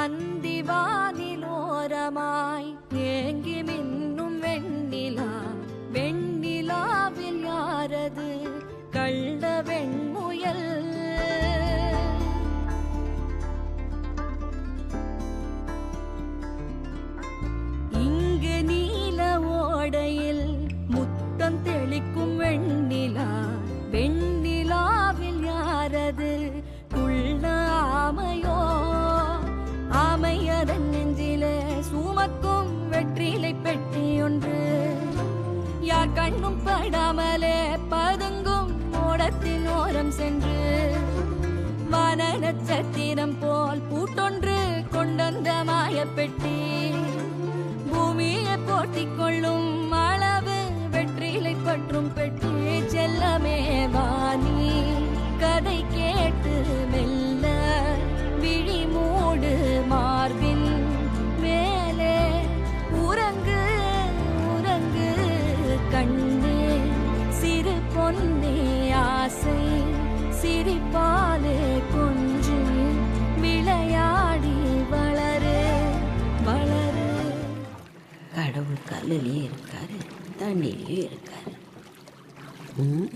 அந்திவானிலோரமாய் ஏங்கி மின்னும் வெண்ணிலா வெண்ணிலாவில் யாரது கள்ள ஓடத்தின் சென்று வான நட்சத்திரம் போல் பூட்டொன்று கொண்டந்த மாயப்பெட்டி. பூமியை போட்டி கொள்ளும் அளவு வெற்றிலை பற்றும் பெட்டி. செல்லமே வாணி கதை கேட்டு மெல்ல விழி மூடு மார்பின் மேலே. உறங்கு உறங்கு கண்ணே சிறு பொன்னே ஆசை. சிரிப்பாலே கொஞ்சு. விளையாடி வளரு வளரு. கடவுள் கல்லுலேயே இருக்காரு தண்ணிலையும் இருக்காரு. ம்?